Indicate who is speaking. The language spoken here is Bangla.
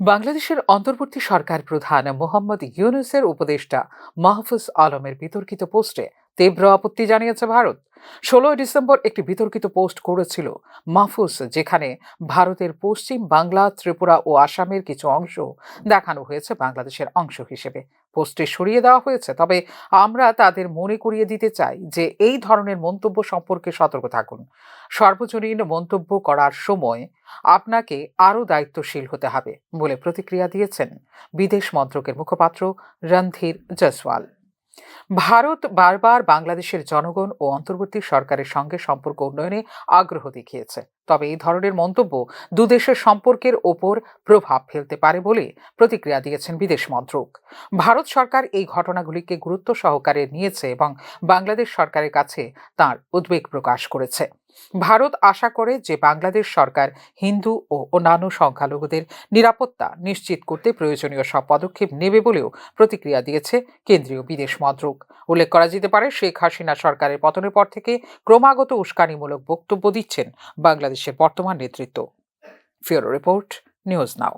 Speaker 1: বাংলাদেশের অন্তর্বর্তী সরকার প্রধান মোহাম্মদ ইউনুসের উপদেষ্টা মাহফুজ আলমের বিতর্কিত পোস্টে তীব্র আপত্তি জানিয়েছে ভারত। ষোলোই ডিসেম্বর একটি বিতর্কিত পোস্ট করেছিল মাহফুজ, যেখানে ভারতের পশ্চিম বাংলা, ত্রিপুরা ও আসামের কিছু অংশ দেখানো হয়েছে বাংলাদেশের অংশ হিসেবে। পোস্টে সরিয়ে দেওয়া হয়েছে, তবে আমরা তাদের মনে করিয়ে দিতে চাই যে এই ধরনের মন্তব্য সম্পর্কে সতর্ক থাকুন। সর্বজনীন মন্তব্য করার সময় আপনাকে আরও দায়িত্বশীল হতে হবে বলে প্রতিক্রিয়া দিয়েছেন বিদেশ মন্ত্রকের মুখপাত্র রণধীর জয়সওয়াল। ভারত বারবার বাংলাদেশের জনগণ ও অন্তর্বর্তী সরকারের সঙ্গে সম্পর্ক উন্নয়নে আগ্রহ দেখিয়েছে। তবে এই ধরনের মন্তব্য দুদেশের সম্পর্কের ওপর প্রভাব ফেলতে পারে বলে প্রতিক্রিয়া দিয়েছেন বিদেশ মন্ত্রক। ভারত সরকার এই ঘটনাগুলিকে গুরুত্ব সহকারে নিয়েছে এবং বাংলাদেশ সরকারের কাছে তার উদ্বেগ প্রকাশ করেছে। ভারত আশা করে যে বাংলাদেশ সরকার হিন্দু ও অন্যান্য সংখ্যালঘুদের নিরাপত্তা নিশ্চিত করতে প্রয়োজনীয় সব পদক্ষেপ নেবে বলেও প্রতিক্রিয়া দিয়েছে কেন্দ্রীয় বিদেশ মন্ত্রক। উল্লেখ করা যেতে পারে, শেখ হাসিনা সরকারের পতনের পর থেকে ক্রমাগত উস্কানিমূলক বক্তব্য দিচ্ছেন বাংলাদেশের বর্তমান নেতৃত্ব। Bureau report, news now.